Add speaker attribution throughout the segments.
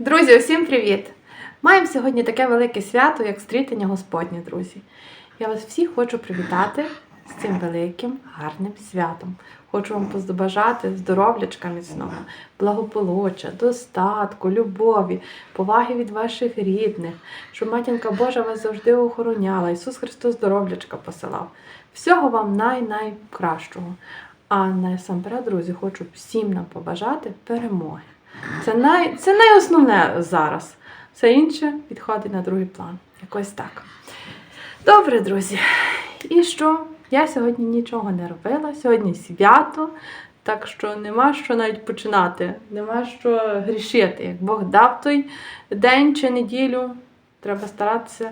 Speaker 1: Друзі, усім привіт! Маємо сьогодні таке велике свято, як стрітення Господнє, друзі. Я вас всіх хочу привітати з цим великим, гарним святом. Хочу вам побажати здоров'ячка міцного, благополуччя, достатку, любові, поваги від ваших рідних, щоб матінка Божа вас завжди охороняла, Ісус Христос здоров'ячка посилав. Всього вам най-найкращого. А насамперед, друзі, хочу всім нам побажати перемоги. Це, най, це найосновне зараз. Все інше відходить на другий план. Якось так. Добре, друзі. І що? Я сьогодні нічого не робила. Сьогодні свято, так що нема що навіть починати, нема що грішити. Як Бог дав той день чи неділю, треба старатися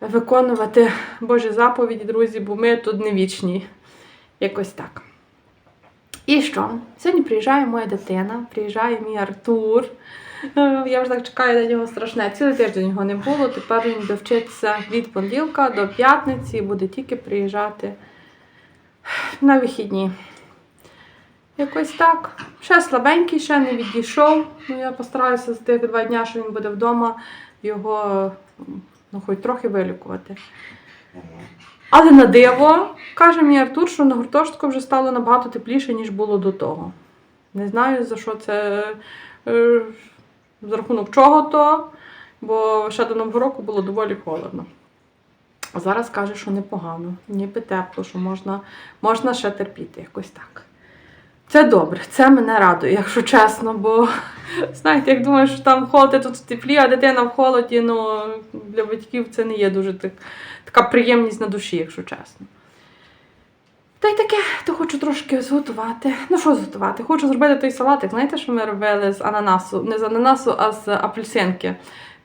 Speaker 1: виконувати Божі заповіді, друзі, бо ми тут не вічні. Якось так. І що? Сьогодні приїжджає моя дитина, приїжджає мій Артур. Е, Я вже так чекаю на нього страшне. Цілий тиждень його не було. Тепер він буде вчитися від понеділка до п'ятниці і буде тільки приїжджати на вихідні. Якось так. Ще слабенький, ще не відійшов. Ну, я постараюся з тих два дня, що він буде вдома, його ну, хоч трохи вилікувати. Але на диво, каже мені Артур, що на гуртожитку вже стало набагато тепліше, ніж було до того. Не знаю, за що це, е, за рахунок чого то, бо ще до Нового року було доволі холодно. А зараз каже, що непогано, ніби тепло, що можна, можна ще терпіти, якось так. Це добре, це мене радує, якщо чесно, бо знаєте, як думаєш, що там і тут теплі, а дитина в холоді, ну для батьків це не є дуже так, така приємність на душі, якщо чесно. Та й таке, то хочу трошки зготувати. Ну що зготувати? Хочу зробити той салатик. Знаєте, що ми робили з ананасу? Не з ананасу, а з апельсинки.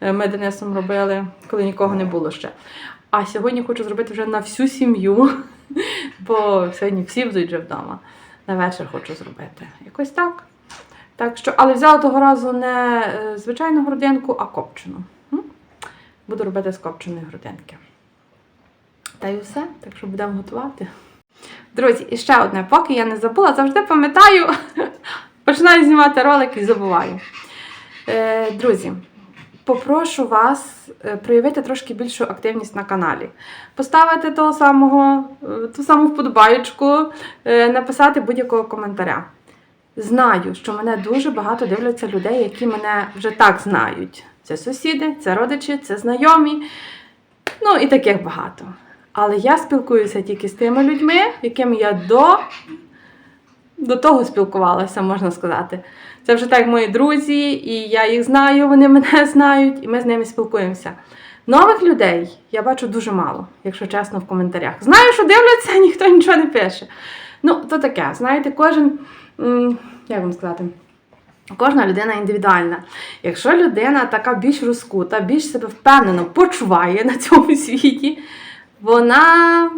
Speaker 1: Е, Ми Денисом робили, коли нікого не було ще. А сьогодні хочу зробити вже на всю сім'ю, бо сьогодні всі будуть вже вдома. На вечір хочу зробити. Якось так. Так що, але взяла того разу не е, звичайну грудинку, а копчену. Буду робити з копченої грудинки. Та й все, так що будемо готувати. Друзі, і ще одне, поки я не забула, завжди пам'ятаю, починаю знімати ролик і забуваю. Е, друзі, попрошу вас е, проявити трошки більшу активність на каналі. Поставити того самого, е, ту саму вподобаєчку, е, написати будь-якого коментаря. Знаю, що мене дуже багато дивляться людей, які мене вже так знають. Це сусіди, це родичі, це знайомі. Ну і таких багато. Але я спілкуюся тільки з тими людьми, якими я до, до того спілкувалася, можна сказати. Це вже так мої друзі, і я їх знаю, вони мене знають, і ми з ними спілкуємося. Нових людей я бачу дуже мало, якщо чесно, в коментарях. Знаю, що дивляться, ніхто нічого не пише. Ну, то таке, знаєте, кожен, як вам сказати, Кожна людина індивідуальна. Якщо людина така більш розкута, більш себе впевнено почуває на цьому світі, вона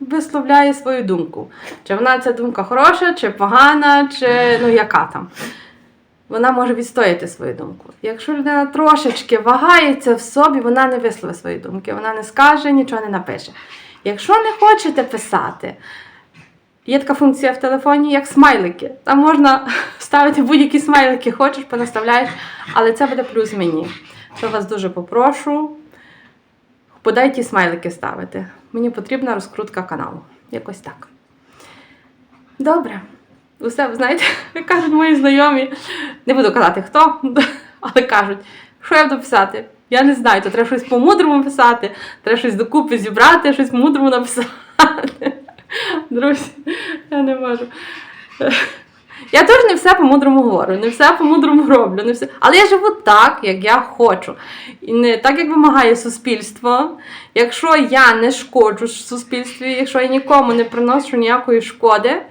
Speaker 1: висловляє свою думку. Чи вона ця думка хороша, чи погана, чи ну яка там. Вона може відстояти свою думку. Якщо людина трошечки вагається в собі, вона не висловить свої думки, вона не скаже, нічого не напише. Якщо не хочете писати, Є така функція в телефоні, як смайлики. Там можна ставити будь-які смайлики, хочеш, понаставляєш, але це буде плюс мені. То вас дуже попрошу, подай ті смайлики ставити. Мені потрібна розкрутка каналу. Якось так. Добре. Усе, знаєте, кажуть мої знайомі, не буду казати хто, але кажуть, що я буду писати. Я не знаю, то треба щось по-мудрому писати, треба щось докупи зібрати, щось мудрому написати. Друзі, я не можу. Я теж не все по-мудрому говорю, не все по-мудрому роблю, не все. але я живу так, як я хочу. І не так, як вимагає суспільство. Якщо я не шкоджу суспільстві, якщо я нікому не приношу ніякої шкоди,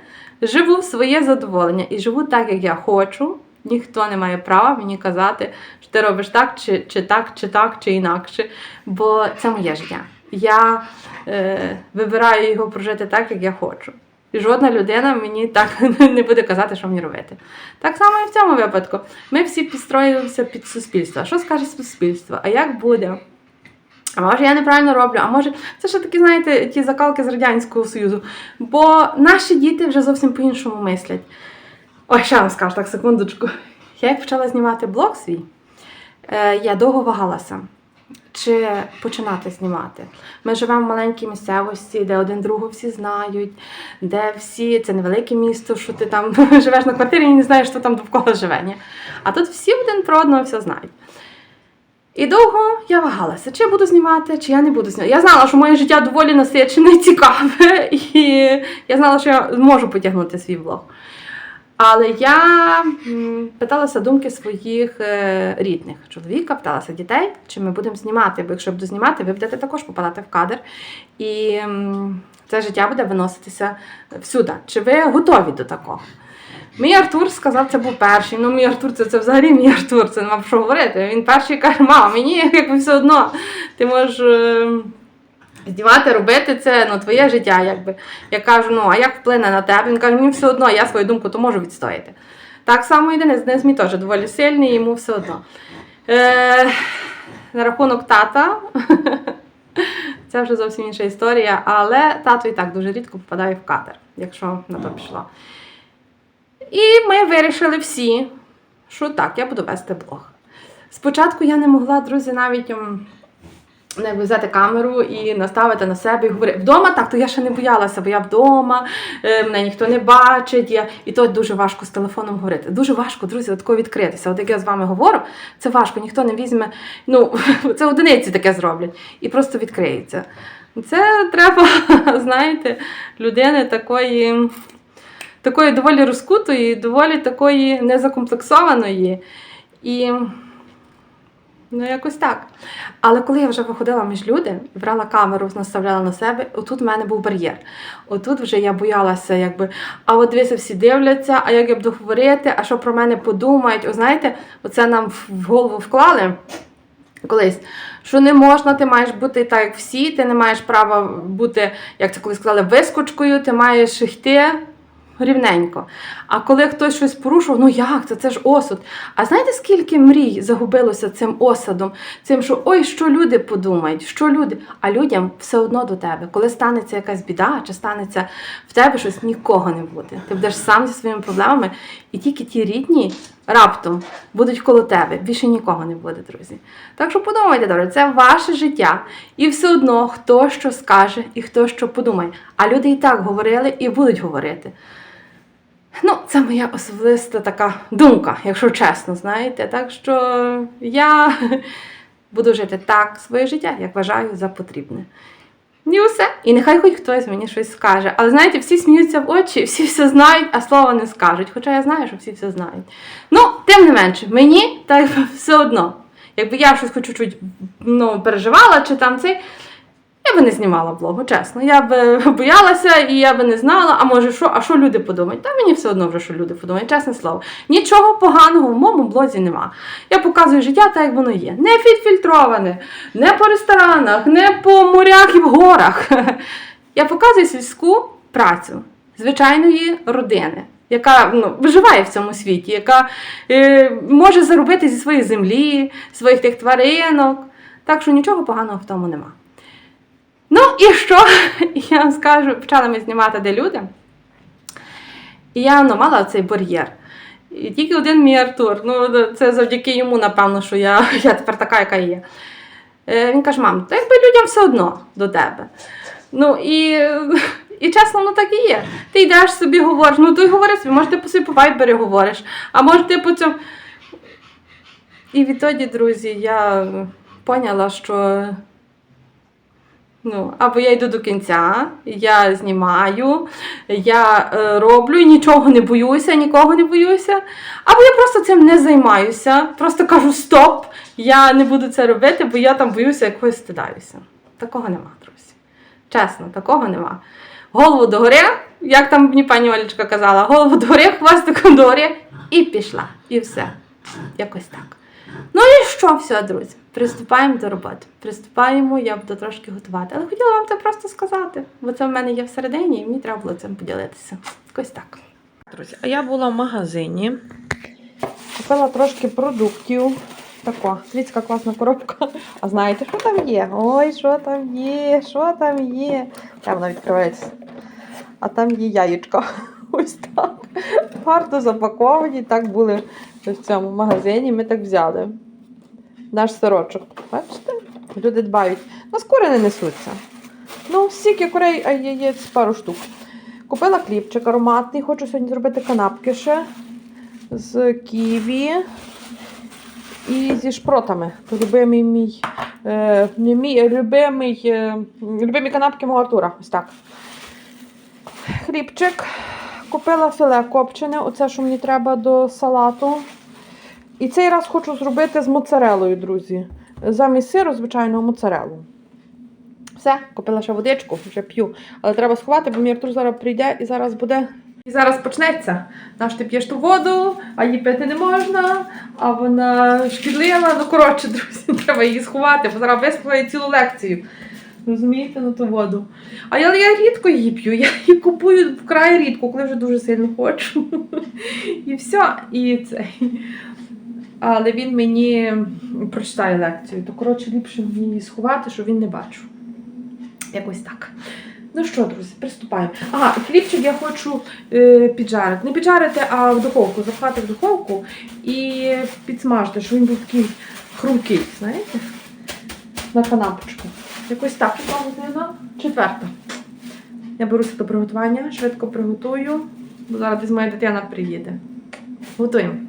Speaker 1: живу в своє задоволення і живу так, як я хочу. Ніхто не має права мені казати, що ти робиш так, чи, чи так, чи так, чи інакше. Бо це моє життя. Я е, вибираю його прожити так, як я хочу. І жодна людина мені так не буде казати, що мені робити. Так само і в цьому випадку. Ми всі підстроюємося під суспільство. Що скаже суспільство? А як буде? А може я неправильно роблю, а може, це ще такі, знаєте, ті закалки з Радянського Союзу. Бо наші діти вже зовсім по-іншому мислять. Ой, ще вам скажу, так, секундочку. я як почала знімати блог свій, е, я довго вагалася, чи починати знімати. Ми живемо в маленькій місцевості, де один другого всі знають, де всі, це невелике місто, що ти там живеш на квартирі і не знаєш, хто там довкола живе. Ні? А тут всі один про одного все знають. І довго я вагалася, чи я буду знімати, чи я не буду знімати. Я знала, що моє життя доволі насичене і цікаве, і я знала, що я зможу потягнути свій влог. Але я питалася думки своїх е, рідних чоловіка, питалася дітей, чи ми будемо знімати. Бо якщо буду знімати, ви будете також попадати в кадр. І це життя буде виноситися всюди. Чи ви готові до такого? Мій Артур сказав, це був перший. Ну, мій Артур, це, це взагалі мій Артур, це нема про що говорити. Він перший каже, мама, мені якби все одно. Ти можеш е, здівати, робити це ну, твоє життя. Якби. Я кажу, ну а як вплине на тебе? Він каже, мені все одно, я свою думку то можу відстояти. Так само і Денис. Денис мій теж доволі сильний, йому все одно. Е, на рахунок тата. Це вже зовсім інша історія, але тато і так дуже рідко попадає в кадр, якщо на то пішло. І ми вирішили всі, що так, я буду вести блог. Спочатку я не могла, друзі, навіть ем, ну, якби взяти камеру і наставити на себе і говорити. Вдома так, то я ще не боялася, бо я вдома, е, мене ніхто не бачить. Я... І то дуже важко з телефоном говорити. Дуже важко, друзі, тако відкритися. От як я з вами говорю, це важко, ніхто не візьме, ну, це одиниці таке зроблять і просто відкриється. Це треба, знаєте, людини такої такої доволі розкутої, доволі такої незакомплексованої. І ну, якось так. Але коли я вже виходила між люди, брала камеру, наставляла на себе, отут в мене був бар'єр. Отут вже я боялася, якби, а от дивися, всі дивляться, а як я буду говорити, а що про мене подумають. О, знаєте, оце нам в голову вклали. Колись, що не можна, ти маєш бути так, як всі, ти не маєш права бути, як це колись сказали, вискочкою, ти маєш йти рівненько. А коли хтось щось порушив, ну як це? Це ж осуд. А знаєте, скільки мрій загубилося цим осадом? Цим, що ой, що люди подумають, що люди. А людям все одно до тебе. Коли станеться якась біда, чи станеться в тебе щось, нікого не буде. Ти будеш сам зі своїми проблемами, і тільки ті рідні раптом будуть коло тебе. Більше нікого не буде, друзі. Так що подумайте, добре, це ваше життя. І все одно хто що скаже і хто що подумає. А люди і так говорили і будуть говорити. Ну, це моя особиста така думка, якщо чесно, знаєте. Так що я буду жити так своє життя, як вважаю за потрібне. І усе. І нехай хоч хтось мені щось скаже. Але знаєте, всі сміються в очі, всі все знають, а слова не скажуть. Хоча я знаю, що всі все знають. Ну, тим не менше, мені так все одно. Якби я щось хоч чуть ну, переживала, чи там цей. Я би не знімала блогу, чесно. Я би боялася і я би не знала, а може що, а що люди подумають? Та мені все одно вже що люди подумають, чесне слово. Нічого поганого в моєму блозі нема. Я показую життя так, як воно є. Не відфільтроване, не по ресторанах, не по морях і в горах. Я показую сільську працю звичайної родини. Яка ну, виживає в цьому світі, яка е, може заробити зі своєї землі, своїх тих тваринок. Так що нічого поганого в тому нема. Ну і що? Я вам скажу, почали ми знімати де люди. І я ну, мала цей бар'єр. І тільки один мій Артур. Ну, це завдяки йому, напевно, що я, я тепер така, яка є. Е, Він каже, мам, то якби людям все одно до тебе. Ну і, і чесно, ну так і є. Ти йдеш собі, говориш, ну то й говори собі, може ти по собі по вайбері говориш, а може ти по цьому. І відтоді, друзі, я поняла, що Ну, або я йду до кінця, я знімаю, я е, роблю і нічого не боюся, нікого не боюся. Або я просто цим не займаюся, просто кажу стоп, я не буду це робити, бо я там боюся якогось стидаюся. Такого нема, друзі. Чесно, такого нема. Голову догори, як там мені пані Олечка казала, голову догори, хвостиком догори, і пішла. І все. Якось так. Ну і що, все, друзі? Приступаємо до роботи. Приступаємо, я буду трошки готувати. Але хотіла вам це просто сказати, бо це в мене є всередині, і мені треба було цим поділитися. Якось так.
Speaker 2: Друзі, а я була в магазині, купила трошки продуктів. Тако, дивіться, класна коробка. А знаєте, що там є? Ой, що там є? Що там є? Там вона відкривається. А там є яєчко.
Speaker 1: Ось так. Гарно запаковані, так були в цьому магазині. Ми так взяли. Наш сирочок. Бачите? Люди дбають. На кури не несуться. Ну, стільки курей, а яєць пару штук. Купила хлібчик ароматний. Хочу сьогодні зробити канапки ще з ківі і зі шпротами. Любимий мій, е, мій любимий, е, любимі канапки мого Артура. Ось так. Хлібчик. Купила філе копчене, оце, що мені треба до салату. І цей раз хочу зробити з моцарелою, друзі. Замість сиру, звичайно, моцарелу. Все, купила ще водичку, вже п'ю. Але треба сховати, бо мій Артур зараз прийде і зараз буде. І зараз почнеться. Наш ти п'єш ту воду, а її пити не можна, а вона шкідлива. Ну, коротше, друзі, треба її сховати, бо зараз вислухає цілу лекцію. Розумієте, на ту воду. А я, я рідко її п'ю, я її купую вкрай рідко, коли вже дуже сильно хочу. І все. І цей. Але він мені прочитає лекцію, то коротше ліпше мені сховати, щоб він не бачив. Якось так. Ну що, друзі, приступаємо. Ага, хлібчик я хочу е, піджарити. Не піджарити, а в духовку, запхати в духовку і підсмажити, щоб він був такий хрумкий, знаєте? На канапочку. Якось так, година? Четверта. Я беруся до приготування, швидко приготую, бо зараз десь моя дитина приїде. Готуємо.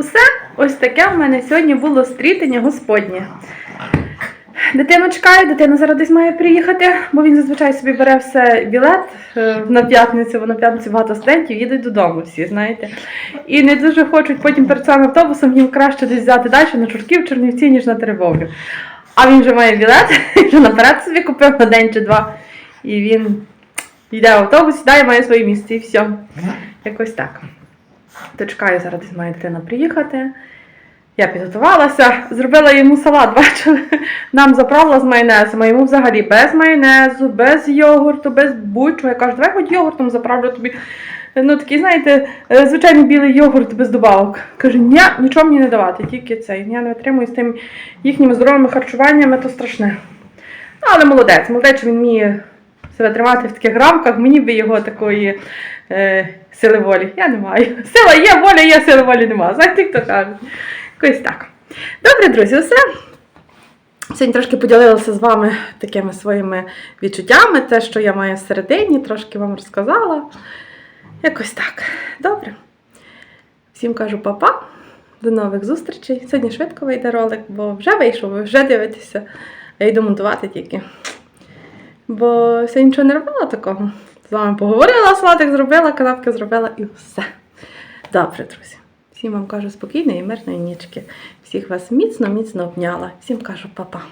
Speaker 1: Усе ось таке в мене сьогодні було стрітення Господнє. Дитину чекаю, дитина зараз десь має приїхати, бо він зазвичай собі бере все білет е, на п'ятницю, бо на п'ятницю багато студентів їдуть додому всі, знаєте. І не дуже хочуть потім перед самим автобусом їм краще десь взяти далі на Чортків, Чернівці, ніж на Теребовлю. А він вже має білет, вже наперед собі купив на день чи два. І він йде в автобус, сідає, має своє місце і все. Якось так. То чекаю, зараз десь має дитина приїхати. Я підготувалася, зробила йому салат, бачили? Нам заправила з майонезом, а йому взагалі без майонезу, без йогурту, без будь-чого. Я кажу, давай хоч йогуртом заправлю тобі. Ну, такий, знаєте, е, звичайний білий йогурт без добавок. Каже, ні, нічого мені не давати, тільки цей. Я не витримую з тим їхніми здоровими харчуваннями, то страшне. Ну, але молодець, молодець, він вміє себе тримати в таких рамках, мені би його такої е, сили волі. Я не маю. Сила є, воля є, сили волі нема. Знаєте, як то кажуть. Якось так. Добре, друзі, все. Сьогодні трошки поділилася з вами такими своїми відчуттями, те, що я маю всередині, трошки вам розказала. Якось так. Добре. Всім кажу па-па. До нових зустрічей. Сьогодні швидко вийде ролик, бо вже вийшов, ви вже дивитеся. Я йду монтувати тільки. Бо сьогодні нічого не робила такого. З вами поговорила, салатик зробила, канапки зробила і все. Добре, друзі. Всім вам кажу спокійної і мирної нічки. Всіх вас міцно, міцно обняла. Всім кажу па-па.